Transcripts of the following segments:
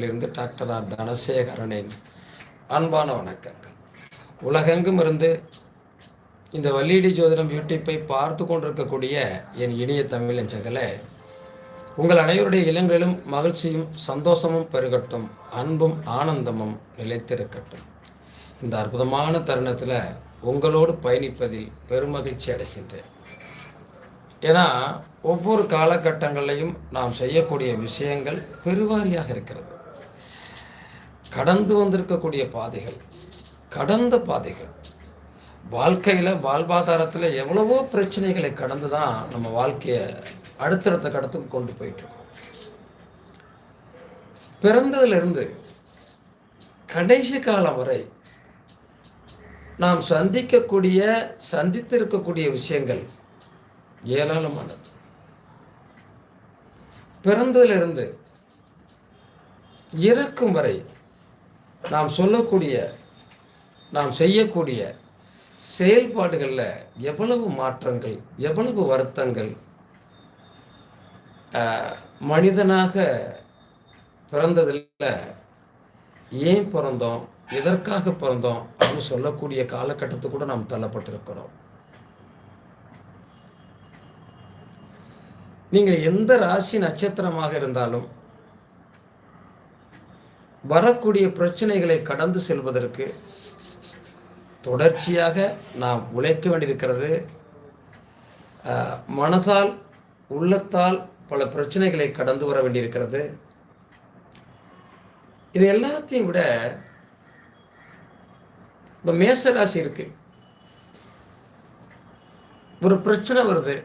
இருந்து doctor R தனசேகரனின் அன்பான வணக்கங்கள். உலகெங்கும் இருந்து இந்த வல்லீடி ஜோதிடம் யூடியூப்பை பார்த்து கொண்டிருக்கக்கூடிய என் இனிய தமிழ் நெஞ்சங்களே உங்கள் அனைவருடைய இளங்களிலும் மகிழ்ச்சியும் சந்தோஷமும் பெருகட்டும் அன்பும் ஆனந்தமும் நிலைத்திருக்கட்டும். இந்த அற்புதமான தருணத்தில் உங்களோடு பயணிப்பதில் பெருமகிழ்ச்சி அடைகின்றேன். ஏன்னா ஒவ்வொரு காலகட்டங்களிலையும் நாம் செய்யக்கூடிய விஷயங்கள் பெருவாரியாக இருக்கிறது. கடந்து வந்திருக்கக்கூடிய பாதைகள் கடந்த பாதைகள். வாழ்க்கையில் வாழ்வாதாரத்தில் எவ்வளவோ பிரச்சனைகளை கடந்து தான் நம்ம வாழ்க்கையை அடுத்தடுத்த கடத்துக்கு கொண்டு போயிட்டுருக்கோம். பிறந்ததுலேருந்து கடைசி காலம் வரை நாம் சந்திக்கக்கூடிய சந்தித்திருக்கக்கூடிய விஷயங்கள் ஏராளமானது. பிறந்ததிலிருந்து இறக்கும் வரை நாம் சொல்லக்கூடிய நாம் செய்யக்கூடிய செயல்பாடுகளில் எவ்வளவு மாற்றங்கள் எவ்வளவு வருத்தங்கள் மனிதனாக பிறந்ததில் ஏன் பிறந்தோம்? எதற்காக பிறந்தோம்? அப்படின்னு சொல்லக்கூடிய காலகட்டத்து கூட நாம் தள்ளப்பட்டிருக்கிறோம். நீங்கள் எந்த ராசி நட்சத்திரமாக இருந்தாலும் வரக்கூடிய பிரச்சனைகளை கடந்து செல்வதற்கு தொடர்ச்சியாக நாம் உழைக்க வேண்டியிருக்கிறது. மனதால் உள்ளத்தால் பல பிரச்சனைகளை கடந்து வர வேண்டியிருக்கிறது. இது எல்லாத்தையும் விட இப்போ மேசராசி இருக்கு. ஒரு பிரச்சனை வருது.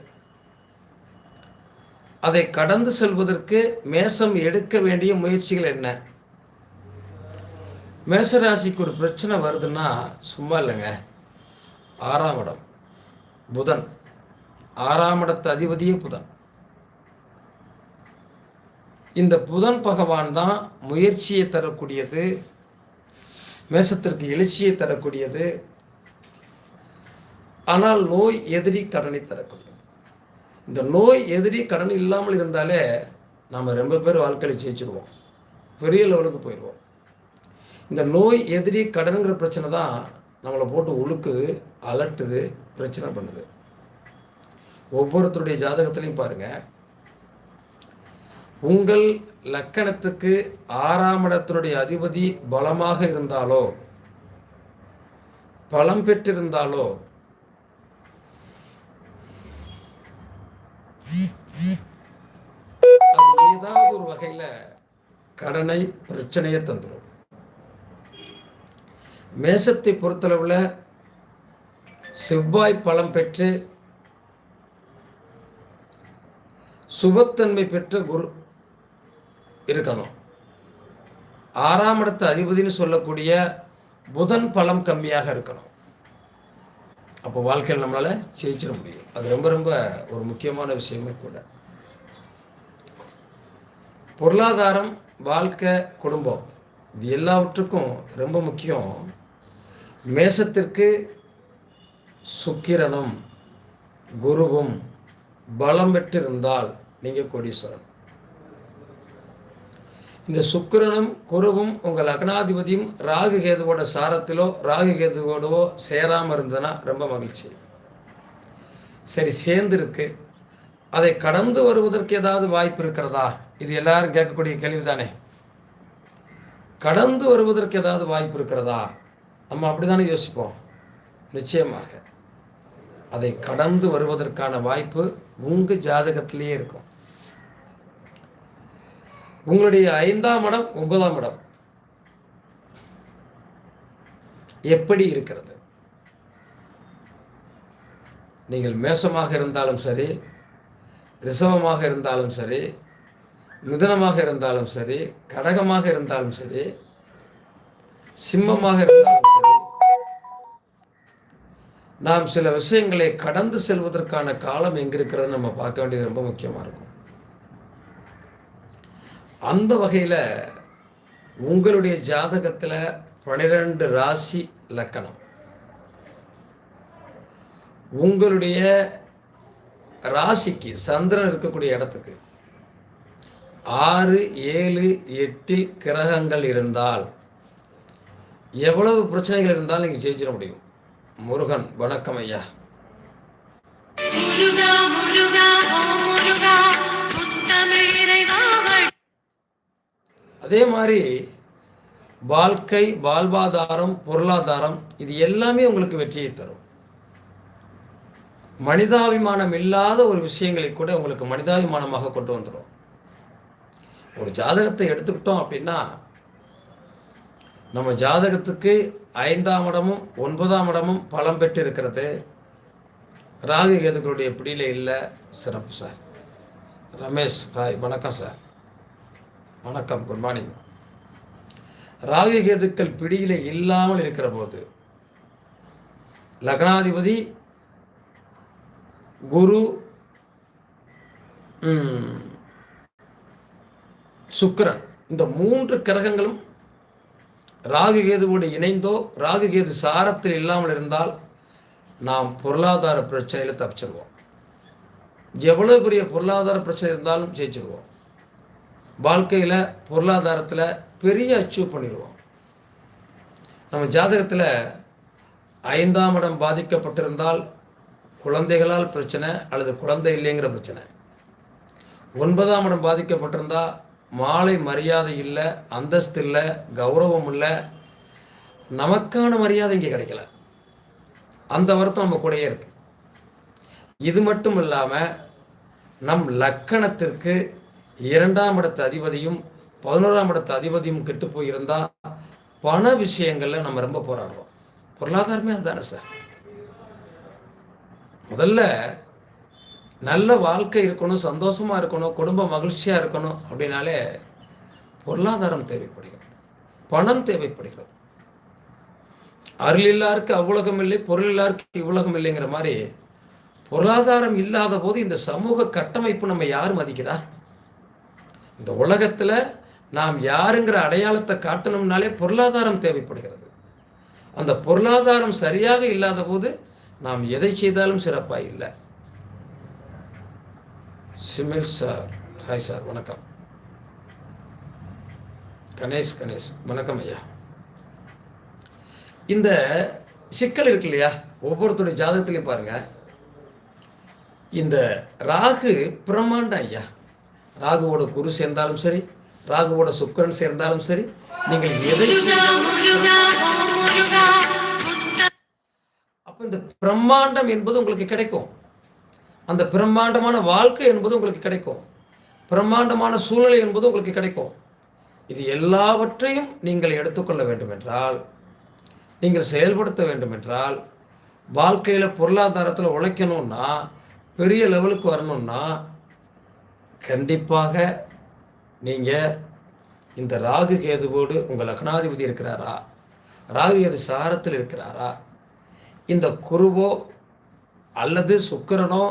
அதை கடந்து செல்வதற்கு மேசம் எடுக்க வேண்டிய முயற்சிகள் என்ன? மேசராசிக்கு ஒரு பிரச்சனை வருதுன்னா சும்மா இல்லைங்க. ஆறாம் இடம். புதன். ஆறாம் இடத்து அதிபதியே புதன். இந்த புதன் பகவான் தான் முயற்சியை தரக்கூடியது மேசத்திற்கு எழுச்சியை தரக்கூடியது. ஆனால் நோய் எதிரி கடனை தரக்கூடியது. இந்த நோய் எதிரி கடன் இல்லாமல் இருந்தாலே நாம் ரொம்ப பேர் வாழ்க்கையில் ஜெயிச்சிருவோம். பெரிய லெவலுக்கு போயிடுவோம் இந்த நோய் எதிரி கடனுங்கிற பிரச்சனை தான் நம்மளை போட்டு உழுக்குது அலட்டுது பிரச்சனை பண்ணுது. ஒவ்வொருத்தருடைய ஜாதகத்திலையும் பாருங்கள் உங்கள் லக்கணத்துக்கு ஆறாம் இடத்தினுடைய அதிபதி பலமாக இருந்தாலோ பலம் பெற்றிருந்தாலோ அது ஏதாவது ஒரு வகையில் கடனை பிரச்சனையை தந்துடும் மேசத்தை பொறுத்தளவில் செவ்வாய் பலம் பெற்று சுபத்தன்மை பெற்ற குரு இருக்கணும். ஆறாம் இடத்து அதிபதினு சொல்லக்கூடிய புதன் பலம் கம்மியாக இருக்கணும். அப்போ வாழ்க்கையில் நம்மளால் ஜெயிச்சிட முடியும். அது ரொம்ப ரொம்ப ஒரு முக்கியமான விஷயமே கூட. பொருளாதாரம் வாழ்க்கை குடும்பம் இது எல்லாவற்றுக்கும் ரொம்ப முக்கியம். மேசத்திற்கு சுக்கிரனும் குருவும் பலம் பெற்றிருந்தால் நீங்கள் கொடீஸ்வரன். இந்த சுக்கிரனும் குருவும் உங்கள் அக்னாதிபதியும் ராகு கேதுவோட சாரத்திலோ ராகு கேதுவோடவோ சேராமல் இருந்ததுன்னா ரொம்ப மகிழ்ச்சி. சரி சேர்ந்துருக்கு அதை கடந்து வருவதற்கு ஏதாவது வாய்ப்பு இருக்கிறதா? இது எல்லாரும் கேட்கக்கூடிய கேள்வி தானே கடந்து வருவதற்கு ஏதாவது வாய்ப்பு இருக்கிறதா? நம்ம அப்படி தானே யோசிப்போம்? நிச்சயமாக. அதை கடந்து வருவதற்கான வாய்ப்பு உங்கள் ஜாதகத்திலேயே இருக்கும். உங்களுடைய ஐந்தாம் இடம் ஒன்பதாம் இடம். எப்படி இருக்கிறது? நீங்கள் மேசமாக இருந்தாலும் சரி ரிசவமாக இருந்தாலும் சரி மிதனமாக இருந்தாலும் சரி கடகமாக இருந்தாலும் சரி சிம்மமாக இருந்தாலும் சரி நாம் சில விஷயங்களை கடந்து செல்வதற்கான காலம் எங்கிருக்கிறது நம்ம பார்க்க வேண்டியது ரொம்ப முக்கியமாக இருக்கும். அந்த வகையில் உங்களுடைய ஜாதகத்தில் பனிரெண்டு ராசி லக்கணம். உங்களுடைய ராசிக்கு சந்திரன் இருக்கக்கூடிய இடத்துக்கு ஆறு ஏழு எட்டில் கிரகங்கள் இருந்தால் எவ்வளவு பிரச்சனைகள் இருந்தாலும் நீங்கள் ஜெயிச்சிட முடியும். முருகன் வணக்கம் ஐயா. அதே மாதிரி வாழ்க்கை வாழ்வாதாரம் பொருளாதாரம் இது எல்லாமே உங்களுக்கு வெற்றியை தரும். மனிதாபிமானம் இல்லாத ஒரு விஷயங்களை கூட உங்களுக்கு மனிதாபிமானமாக கொண்டு வந்துடும் ஒரு ஜாதகத்தை எடுத்துக்கிட்டோம் அப்படின்னா நம்ம ஜாதகத்துக்கு ஐந்தாம் இடமும் ஒன்பதாம் இடமும் பலம் பெற்று இருக்கிறது ராகு கேதுக்களுடைய பிடியில் இல்லை. சிறப்பு சார். ரமேஷ் ஹாய் வணக்கம் சார். வணக்கம் குட் மார்னிங் ராகு கேதுக்கள் பிடியில் இல்லாமல் இருக்கிற போது லக்னாதிபதி குரு சுக்கரன் இந்த மூன்று கிரகங்களும் ராகு கேதுவோடு இணைந்தோ ராகு கேது சாரத்தில் இல்லாமல் இருந்தால் நாம் பொருளாதார பிரச்சனையில் தப்பிச்சிருவோம். எவ்வளோ பெரிய பொருளாதார பிரச்சனை இருந்தாலும் ஜெயிச்சிருவோம். வாழ்க்கையில் பொருளாதாரத்தில் பெரிய அச்சீவ் பண்ணிடுவோம் நம்ம ஜாதகத்தில் ஐந்தாம் இடம் பாதிக்கப்பட்டிருந்தால் குழந்தைகளால் பிரச்சனை அல்லது குழந்தை இல்லைங்கிற பிரச்சனை. ஒன்பதாம் இடம் பாதிக்கப்பட்டிருந்தால் மாலை மரியாதை இல்லை அந்தஸ்து இல்லை கௌரவம் இல்லை. நமக்கான மரியாதை இங்கே கிடைக்கல. அந்த வருத்தம் நம்ம கூடயே இருக்கு. இது மட்டும் இல்லாமல் நம் லக்கணத்திற்கு இரண்டாம் இடத்து அதிபதியும் பதினோராம் இடத்த அதிபதியும் கெட்டு போயிருந்தால் பண விஷயங்களில் நம்ம ரொம்ப போராடுறோம். பொருளாதாரமே அதுதானே சார். முதல்ல நல்ல வாழ்க்கை இருக்கணும் சந்தோஷமா இருக்கணும் குடும்பம் மகிழ்ச்சியா இருக்கணும் அப்படின்னாலே பொருளாதாரம் தேவைப்படுகிறது. பணம் தேவைப்படுகிறது. அருள் இல்லாருக்கு அவ்வுலகம் இல்லை பொருள் இல்லாருக்கு இவ்வுலகம் இல்லைங்கிற மாதிரி பொருளாதாரம் இல்லாத போது இந்த சமூக கட்டமைப்பு நம்ம யார் மதிக்கிறா? இந்த உலகத்துல நாம் யாருங்கிற அடையாளத்தை காட்டணும்னாலே பொருளாதாரம் தேவைப்படுகிறது. அந்த பொருளாதாரம் சரியாக இல்லாத போது நாம் எதை செய்தாலும் சிறப்பாக இல்லை. சிமில் சார். ஹாய் சார் வணக்கம். கணேஷ் கணேஷ். வணக்கம் ஐயா. இந்த சிக்கல் இருக்கு இல்லையா? ஒவ்வொருத்தருடைய ஜாதகத்திலையும் பாருங்க. இந்த ராகு பிரம்மாண்டம் ஐயா. ராகுவோட குரு சேர்ந்தாலும் சரி ராகுவோட சுக்கிரன் சேர்ந்தாலும் சரி நீங்கள் எதை அப்போ இந்த பிரம்மாண்டம் என்பது உங்களுக்கு கிடைக்கும். அந்த பிரம்மாண்டமான வாழ்க்கை என்பது உங்களுக்கு கிடைக்கும். பிரம்மாண்டமான சூழ்நிலை என்பது உங்களுக்கு கிடைக்கும். இது எல்லாவற்றையும் நீங்கள் எடுத்துக்கொள்ள வேண்டுமென்றால் நீங்கள் செயல்படுத்த வேண்டுமென்றால் வாழ்க்கையில் பொருளாதாரத்தில் உழைக்கணும்னா பெரிய லெவலுக்கு வரணும்னா கண்டிப்பாக நீங்கள் இந்த ராகு கேதுவோடு உங்கள் லக்னாதிபதி இருக்கிறாரா? ராகு கேது சாரத்தில் இருக்கிறாரா? இந்த குருவோ அல்லது சுக்கரனோ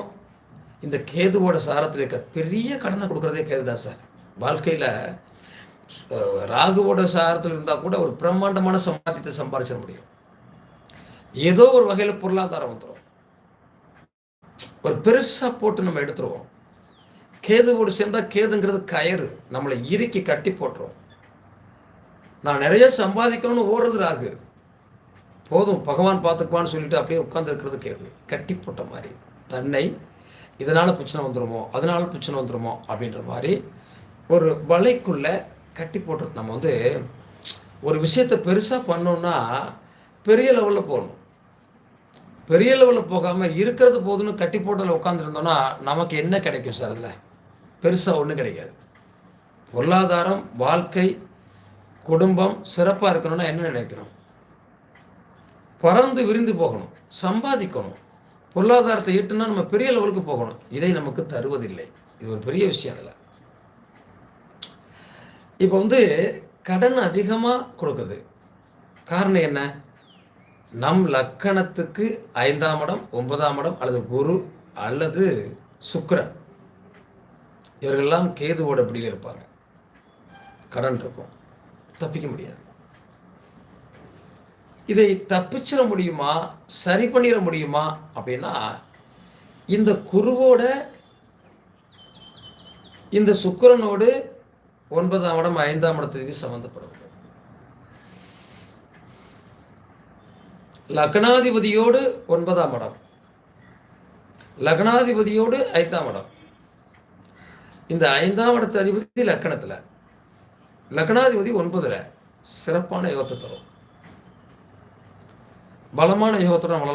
இந்த கேதுவோட சாரத்தில் இருக்க பெரிய கடனை கொடுக்குறதே கேது தான் சார். வாழ்க்கையில் ராகுவோட சாரத்தில் இருந்தால் கூட ஒரு பிரம்மாண்டமான சம்பாத்தியத்தை சம்பாதிச்சிட முடியும். ஏதோ ஒரு வகையில் பொருளாதாரம் வந்துடும் ஒரு பெருசாக போட்டு நம்ம எடுத்துருவோம். கேதுவோடு சேர்ந்தால் கேதுங்கிறது கயறு. நம்மளை இறுக்கி கட்டி போட்டுரும். நான் நிறைய சம்பாதிக்கணும்னு ஓடுறது ராகு. போதும் பகவான் பார்த்துக்குவான்னு சொல்லிட்டு அப்படியே உட்காந்துருக்கிறது கேள்வி கட்டி போட்ட மாதிரி. தன்னை இதனால் பிரச்சனை வந்துடுமோ அதனால் பிரச்சனை வந்துடுமோ அப்படின்ற மாதிரி ஒரு வலைக்குள்ளே கட்டி போட்டு நம்ம வந்து ஒரு விஷயத்தை பெருசாக பண்ணோம்னா பெரிய லெவலில் போகணும். பெரிய லெவலில் போகாமல் இருக்கிறது போதுன்னு கட்டி போட்டதில் உட்காந்துருந்தோன்னா நமக்கு என்ன கிடைக்கும் சார் அதில்? பெருசாக ஒன்றும் கிடைக்காது. பொருளாதாரம் வாழ்க்கை குடும்பம் சிறப்பாக இருக்கணும்னா என்ன நினைக்கணும் பறந்து விரிந்து போகணும் சம்பாதிக்கணும். பொருளாதாரத்தை ஈட்டுனா நம்ம பெரிய லெவலுக்கு போகணும். இதை நமக்கு தருவதில்லை. இது ஒரு பெரிய விஷயம் அதில். இப்போ வந்து கடன் அதிகமாக கொடுக்குது. காரணம் என்ன? நம் லக்கணத்துக்கு ஐந்தாம் இடம் ஒன்பதாம் இடம் அல்லது குரு அல்லது சுக்கரன். இவர்களெல்லாம் கேதுவோட பிடியில் இருப்பாங்க. கடன் இருக்கும். தப்பிக்க முடியாது. இதை தப்பிச்சிட முடியுமா? சரி பண்ணிட முடியுமா? அப்படின்னா இந்த குருவோட இந்த சுக்கரனோடு ஒன்பதாம் இடம் ஐந்தாம் இடத்துக்கு சம்மந்தப்படும் லக்னாதிபதியோடு ஒன்பதாம் இடம். லக்னாதிபதியோடு ஐந்தாம் இடம். இந்த ஐந்தாம் இடத்து அதிபதி லக்கணத்தில். லக்னாதிபதி ஒன்பதுல சிறப்பான யோகத்தை தரும். பலமான யோகத்தை நம்மளால